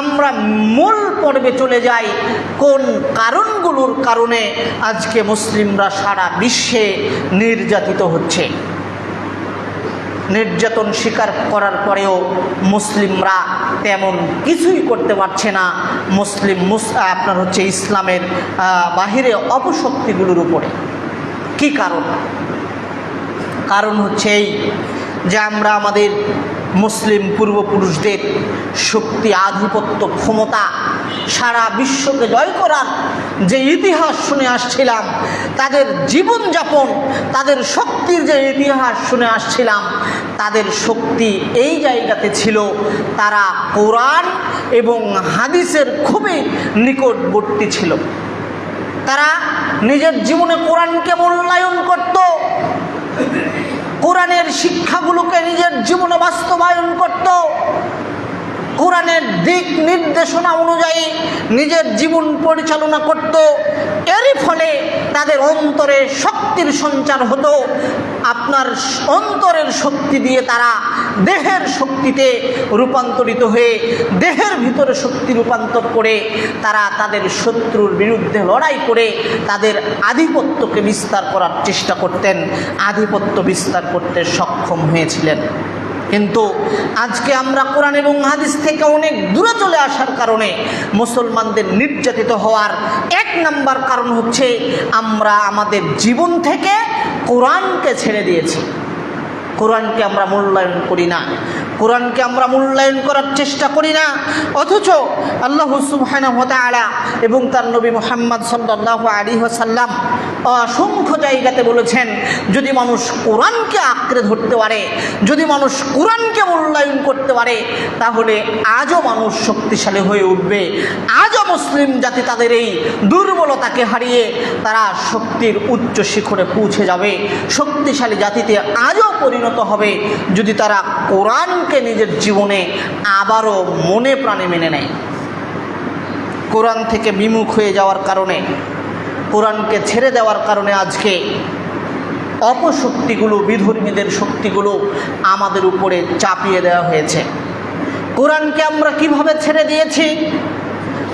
আমরা মূল পর্বে চলে যাই কোন কারণগুলোর কারণে আজকে মুসলিমরা সারা বিশ্বে নির্যাতিত হচ্ছে। নির্যাতন স্বীকার করার পরেও মুসলিমরা তেমন কিছুই করতে পারছে না। মুসলিম মুস আপনার হচ্ছে ইসলামের বাহিরে অপশক্তিগুলোর উপরে। কি কারণ? কারণ হচ্ছে এই যে আমরা আমাদের মুসলিম পূর্বপুরুষদের শক্তি, আধিপত্য, ক্ষমতা সারা বিশ্বকে জয় করার যে ইতিহাস শুনে আসছিলাম, তাদের জীবনযাপন, তাদের শক্তির যে ইতিহাস শুনে আসছিলাম, তাদের শক্তি এই জায়গাতে ছিল তারা কোরআন এবং হাদিসের খুবই নিকটবর্তী ছিল। তারা নিজের জীবনে কোরআনকে মূল্যায়ন করত কোরআনের শিক্ষাগুলোকে নিজের জীবনে বাস্তবায়ন করত। কোরআনের দিক নির্দেশনা অনুযায়ী নিজের জীবন পরিচালনা করত। এরই ফলে তাদের অন্তরে শক্তির সঞ্চার হতো। আপনার অন্তরের শক্তি দিয়ে তারা দেহের শক্তিতে রূপান্তরিত হয়ে, দেহের ভিতরে শক্তি রূপান্তর করে তারা তাদের শত্রুর বিরুদ্ধে লড়াই করে তাদের আধিপত্যকে বিস্তার করার চেষ্টা করতেন, আধিপত্য বিস্তার করতে সক্ষম হয়েছিলেন। কিন্তু আজকে আমরা কোরআন এবং হাদিস থেকে অনেক দূরে চলে আসার কারণে মুসলমানদের নির্যাতিত হওয়ার এক নাম্বার কারণ হচ্ছে আমরা আমাদের জীবন থেকে কোরআনকে ছেড়ে দিয়েছি। কোরআনকে আমরা মূল্যায়ন করি না। কোরআনকে আমরা মূল্যায়ন করার চেষ্টা করি না। অথচ আল্লাহ সুবহানাহু এবং তার নবী মোহাম্মদ সাল্লাল্লাহু আলাইহি ওয়াসাল্লাম অসংখ্য জায়গাতে বলেছেন, যদি মানুষ কোরআনকে আঁকড়ে ধরতে পারে, যদি মানুষ কোরআনকে মূল্যায়ন করতে পারে, তাহলে আজও মানুষ শক্তিশালী হয়ে উঠবে। আজও মুসলিম জাতি তাদের এই দুর্বলতাকে হারিয়ে তারা শক্তির উচ্চ শিখরে পৌঁছে যাবে। শক্তিশালী জাতিতে আজও পরিণত হবে যদি তারা কোরআনকে নিজের জীবনে আবারও মনে প্রাণে মেনে নেয়। কোরআন থেকে বিমুখ হয়ে যাওয়ার কারণে, কোরআনকে ছেড়ে দেওয়ার কারণে আজকে অপশক্তিগুলো, বিধর্মীদের শক্তিগুলো আমাদের উপরে চাপিয়ে দেওয়া হয়েছে। কোরআনকে আমরা কীভাবে ছেড়ে দিয়েছি?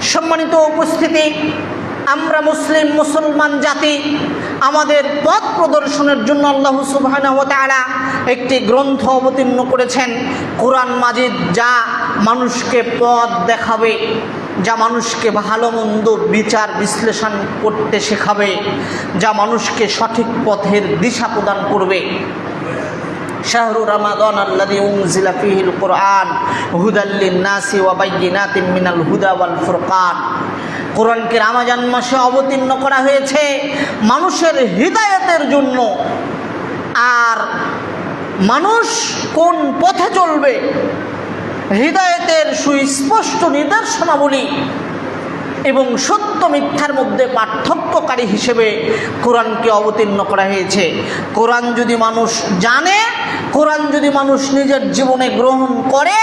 সম্মানিত উপস্থিতি আমরা মুসলিম, মুসলমান জাতি, আমাদের পথ প্রদর্শনের জন্য আল্লাহ সুবহানাহু ওয়া তাআলা একটি গ্রন্থ অবতীর্ণ করেছেন, কোরআন মাজিদ, যা মানুষকে পথ দেখাবে, যা মানুষকে ভালো, মন্দ বিচার বিশ্লেষণ করতে শেখাবে, যা মানুষকে সঠিক পথের দিশা প্রদান করবে। শাহরু রমাদান আল্লাদি উনজিলা ফিহিল কোরআন হুদাল্লিন নাসি ওয়া বাইয়িনাতিম মিনাল হুদা ওয়াল ফুরকান। কোরআনকে রামাজান মাসে অবতীর্ণ করা হয়েছে মানুষের হৃদায়তের জন্য। আর মানুষ কোন পথে চলবে? হৃদায়তের সুস্পষ্ট নিদর্শনাবলী এবং সত্য মিথ্যার মধ্যে পার্থক্যকারী হিসেবে কোরআনকে অবতীর্ণ করা হয়েছে। কোরআন যদি মানুষ জানে, কোরআন যদি মানুষ নিজের জীবনে গ্রহণ করে,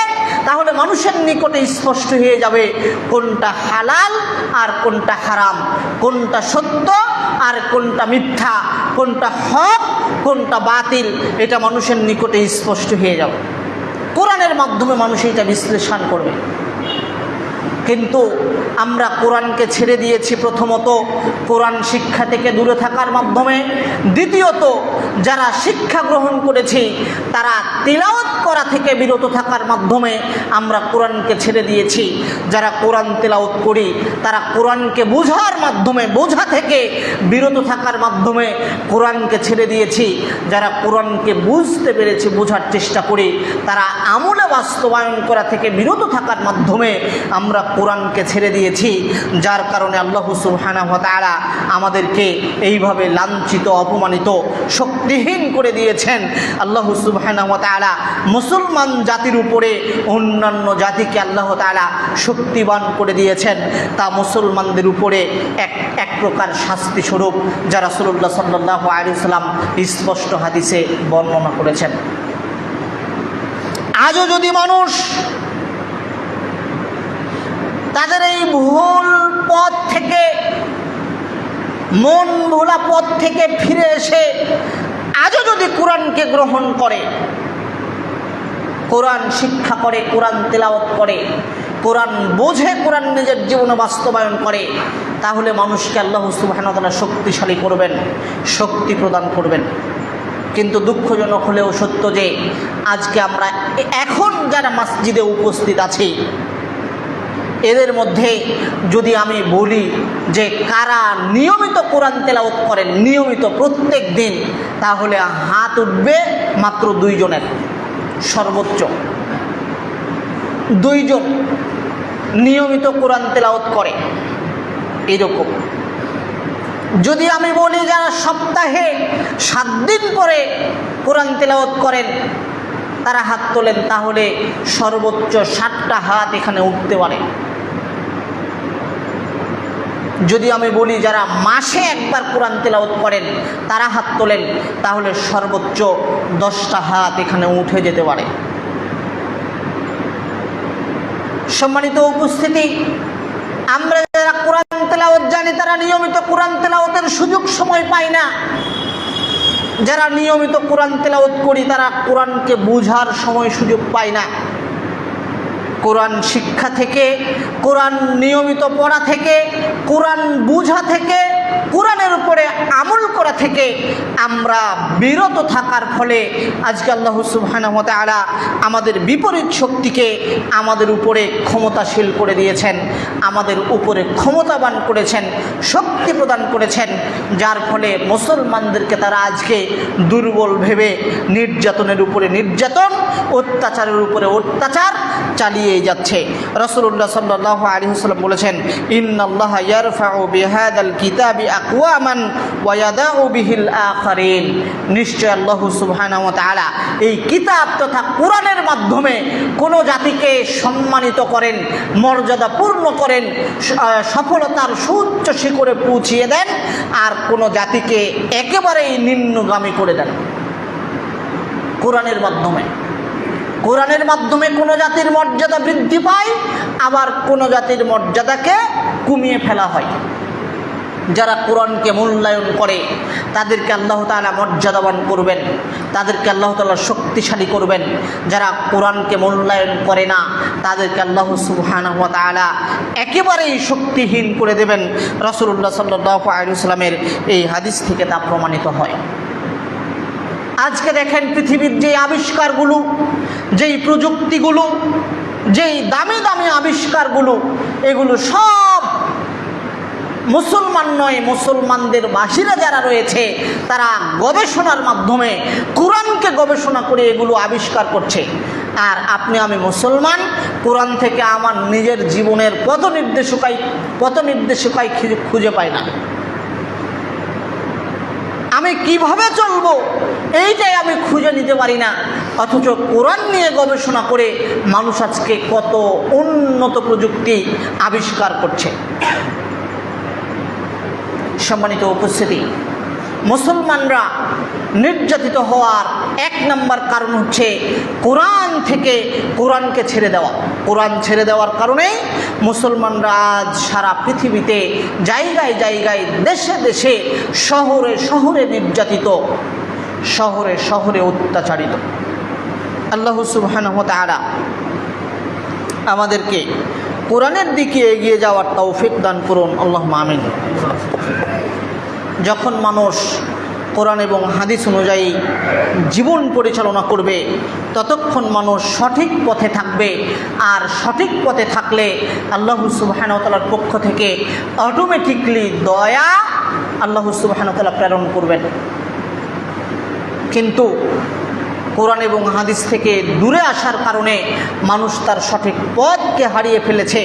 তাহলে মানুষের নিকটে স্পষ্ট হয়ে যাবে কোনটা হালাল আর কোনটা হারাম। কোনটা সত্য আর কোনটা মিথ্যা, কোনটা হক, কোনটা বাতিল, এটা মানুষের নিকটে স্পষ্ট হয়ে যাবে। কোরআনের মাধ্যমে মানুষ এটা বিশ্লেষণ করবে। কিন্তু আমরা কোরআনকে ছেড়ে দিয়েছি প্রথমত কোরআন শিক্ষা থেকে দূরে থাকার মাধ্যমে। দ্বিতীয়ত, যারা শিক্ষা গ্রহণ করেছি, তারা তিলাওয়াত করা থেকে বিরত থাকার মাধ্যমে আমরা কোরআনকে ছেড়ে দিয়েছি। যারা কোরআন তেলাওত করি, তারা কোরআনকে বোঝার মাধ্যমে, বোঝা থেকে বিরত থাকার মাধ্যমে কোরআনকে ছেড়ে দিয়েছি। যারা কোরআনকে বুঝতে পেরেছি, বোঝার চেষ্টা করি, তারা আমলে বাস্তবায়ন করা থেকে বিরত থাকার মাধ্যমে আমরা কোরআনকে ছেড়ে দিয়েছি, যার কারণে আল্লাহ সুবহানাহু ওয়া তাআলা আমাদেরকে এইভাবে লাঞ্ছিত, অপমানিত, শক্তিহীন করে দিয়েছেন। আল্লাহ সুবহানাহু ওয়া তাআলা মুসলমান জাতির উপরে অন্যান্য জাতিকে আল্লাহ তাআলা শক্তিবান করে দিয়েছেন। তা মুসলমানদের উপরে এক এক প্রকার শাস্তি স্বরূপ, যা রাসূলুল্লাহ সাল্লাল্লাহু আলাইহি সাল্লাম স্পষ্ট হাদিসে বর্ণনা করেছেন। আজও যদি মানুষ তাদের এই ভুল পথ থেকে, মন ভোলা পথ থেকে ফিরে এসে আজও যদি কোরআনকে গ্রহণ করে, কোরআন শিক্ষা করে, কোরআন তেলাওয়াত করে, কোরআন বোঝে, কোরআন নিজের জীবনে বাস্তবায়ন করে, তাহলে মানুষকে আল্লাহ সুবাহনতালা শক্তিশালী করবেন, শক্তি প্রদান করবেন। কিন্তু দুঃখজনক হলেও সত্য যে, আজকে আমরা এখন যারা মসজিদে উপস্থিত আছি এদের মধ্যে যদি আমি বলি যে কারা নিয়মিত কোরআন তেলাওত করেন, নিয়মিত প্রত্যেক দিন, তাহলে হাত উঠবে মাত্র দুইজনের। সর্বোচ্চ। দুইজন নিয়মিত কোরআন তেলাওত করে। এরকম। যদি আমি বলি যারা সপ্তাহে সাত দিন পরে কোরআন তেলাওত করেন, তারা হাত তোলেন, তাহলে সর্বোচ্চ ষাটটা হাত এখানে উঠতে পারে। যদি আমি বলি যারা মাসে একবার কোরআন তেলাওত করেন, তারা হাত তোলেন, তাহলে সর্বোচ্চ দশটা হাত এখানে উঠে যেতে পারে। সম্মানিত উপস্থিতি, আমরা যারা কোরআন তেলাওত জানি, তারা নিয়মিত কোরআন তেলাওতের সুযোগ সময় পায় না। যারা নিয়মিত কোরআন তেলাওত করি, তারা কোরআনকে বোঝার সময় সুযোগ পায় না। কোরআন শিক্ষা থেকে কোরআন নিয়মিত পড়া থেকে কোরআন বুঝা থেকে কোরআনের উপরে আমল করা থেকে আমরা বিরত থাকার ফলে আজকে আল্লাহ সুবহানাহু ওয়া তাআলা আমাদের বিপরীত শক্তিকে আমাদের উপরে ক্ষমতাশীল করে দিয়েছেন, আমাদের উপরে ক্ষমতাবান করেছেন, শক্তি প্রদান করেছেন, যার ফলে মুসলমানদেরকে তারা আজকে দুর্বল ভেবে নির্যাতনের উপরে নির্যাতন, অত্যাচারের উপরে অত্যাচার চালিয়ে যাচ্ছে। রসুল্লাহ সাল্লাহ আলী সাল্লাম বলেছেন, ইন্নাল্লাহ ইয়ারফাউ বিহাদাল কিতাবি নিশ্চয় আল্লাহ সুবহানাহু ওয়া তাআলা এই কিতাব তথা কোরআনের মাধ্যমে কোনো জাতিকে সম্মানিত করেন মর্যাদা পূর্ণ করেন সফলতার সুউচ্চ শিখরে পৌঁছিয়ে দেন আর কোনো জাতিকে একেবারেই নিম্নগামী করে দেন। কোরআনের মাধ্যমে। কোরআনের মাধ্যমে কোনো জাতির মর্যাদা বৃদ্ধি পায়, আবার কোনো জাতির মর্যাদাকে কমিয়ে ফেলা হয়। যারা কোরআনকে মূল্যায়ন করে, তাদেরকে আল্লাহ তাআলা মর্যাদাবান করবেন, তাদেরকে আল্লাহ তাআলা শক্তিশালী করবেন। যারা কোরআনকে মূল্যায়ন করে না, তাদেরকে আল্লাহ সুবহানাহু ওয়া তাআলা একেবারেই শক্তিহীন করে দেবেন। রসুল্লাহ সাল্লামের এই হাদিস থেকে তা প্রমাণিত হয়। আজকে দেখেন পৃথিবীর যে আবিষ্কারগুলো, যেই প্রযুক্তিগুলো, যেই দামি দামি আবিষ্কারগুলো, এগুলো সব মুসলমান নয়, মুসলমানদের বাসীরা যারা রয়েছে, তারা গবেষণার মাধ্যমে কোরআনকে গবেষণা করে এগুলো আবিষ্কার করছে। আর আপনি, আমি মুসলমান, কোরআন থেকে আমার নিজের জীবনের পথ নির্দেশকাই পথ নির্দেশকাই খুঁজে- পাই না। আমি কীভাবে চলবো? এইটাই আমি খুঁজে নিতে পারি না। অথচ কোরআন নিয়ে গবেষণা করে মানুষ আজকে কত উন্নত প্রযুক্তি আবিষ্কার করছে। সম্মানিত উপস্থিতি। মুসলমানরা নির্যাতিত হওয়ার এক নম্বর কারণ হচ্ছে কোরআন থেকে কোরআনকে ছেড়ে দেওয়া। কোরআন ছেড়ে দেওয়ার কারণে মুসলমানরা আজ সারা পৃথিবীতে জায়গায় জায়গায় দেশে দেশে শহরে শহরে নির্যাতিত, শহরে শহরে অত্যাচারিত। আল্লাহ সুবহানাহু ওয়া আমাদেরকে কোরআনের দিকে এগিয়ে যাওয়ার তৌফিক দান করুন। আল্লাহ আমিন। যখন মানুষ কোরআন এবং হাদিস অনুযায়ী জীবন পরিচালনা করবে, ততক্ষণ মানুষ সঠিক পথে থাকবে। আর সঠিক পথে থাকলে আল্লাহ সুবাহানতালার পক্ষ থেকে অটোমেটিকলি দয়া আল্লাহ সুবাহানতালা প্রেরণ করবেন। কিন্তু কোরআন এবং হাদিস থেকে দূরে আসার কারণে মানুষ তার সঠিক পথকে হারিয়ে ফেলেছে।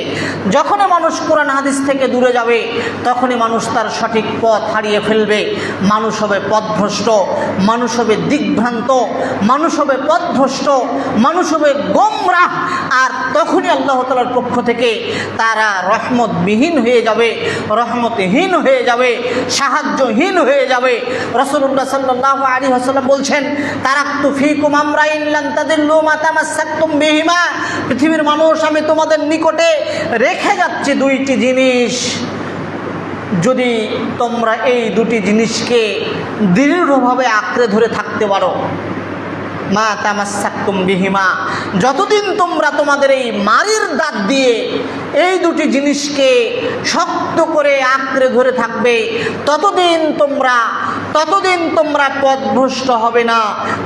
যখনই মানুষ কোরআন, হাদিস থেকে দূরে যাবে, তখনই মানুষ তার সঠিক পথ হারিয়ে ফেলবে। মানুষ হবে পথভ্রষ্ট, মানুষ হবে দিগ্ভ্রান্ত, মানুষ হবে পথভ্রষ্ট, মানুষ হবে গোমরাহ। আর তখনই আল্লাহ তালার পক্ষ থেকে তারা রহমতবিহীন হয়ে যাবে, রহমতহীন হয়ে যাবে, সাহায্যহীন হয়ে যাবে। রসুল্লাহ সাল্লাহ আলী হাসাল্লাম বলছেন, তারাক্তু ফিকুম আমরা ইল্লান তাদিল্লু মাতামাসাক্তুম বিহিমা। পৃথিবীর মানুষ, আমি তোমাদের নিকটে রেখে যাচ্ছি দুইটি জিনিস। যদি তোমরা এই দুটি জিনিসকে দৃঢ়ভাবে আঁকড়ে ধরে থাকতে পারো। মা তামাসাক্কুম বিহিমা। যতদিন তোমরা তোমাদের এই মারির দাঁত দিয়ে এই দুটি জিনিসকে শক্ত করে আঁকড়ে ধরে থাকবে, ততদিন তোমরা ততদিন তোমরা পথভ্রষ্ট হবে না।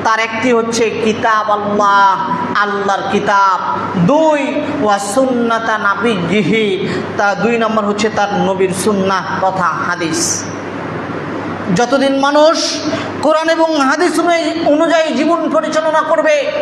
তার একটি হচ্ছে কিতাব আল্লাহ, আল্লাহর কিতাব। দুই, ওয়া সুন্নাতা নাবিজিহি তা দুই নম্বর হচ্ছে তার নবীর সুন্নাহ, কথা, হাদিস। যতদিন মানুষ কোরআন এবং হাদিস অনুযায়ী- জীবন পরিচালনা করবে।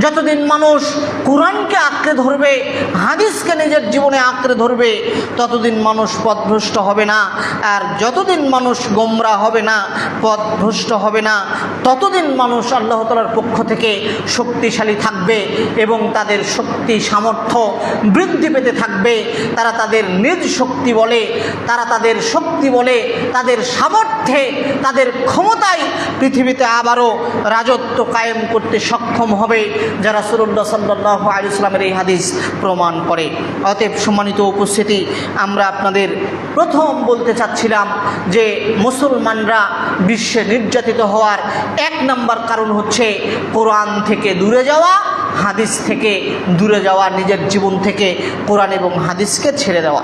যতদিন মানুষ কোরআনকে আঁকড়ে ধরবে, হাদিসকে নিজের জীবনে আঁকড়ে ধরবে, ততদিন মানুষ পথভ্রষ্ট হবে না। আর যতদিন মানুষ গোমরা হবে না, পথভ্রষ্ট হবে না, ততদিন মানুষ আল্লাহ তালার পক্ষ থেকে শক্তিশালী থাকবে এবং তাদের শক্তি সামর্থ্য বৃদ্ধি পেতে থাকবে। তারা তাদের নিজ শক্তি বলে, তারা তাদের শক্তি বলে, তাদের সামর্থ্যে, তাদের ক্ষমতায় পৃথিবীতে আবারও রাজত্ব কায়েম করতে সক্ষম হবে যারা সুরুল্লাহ সাল্লাহ ইসলামের এই হাদিস প্রমাণ করে। অতএব সম্মানিত উপস্থিতি, আমরা আপনাদের প্রথম বলতে চাচ্ছিলাম যে মুসলমানরা বিশ্বে নির্যাতিত হওয়ার এক নম্বর কারণ হচ্ছে কোরআন থেকে দূরে যাওয়া, হাদিস থেকে দূরে যাওয়া, নিজের জীবন থেকে কোরআন এবং হাদিসকে ছেড়ে দেওয়া।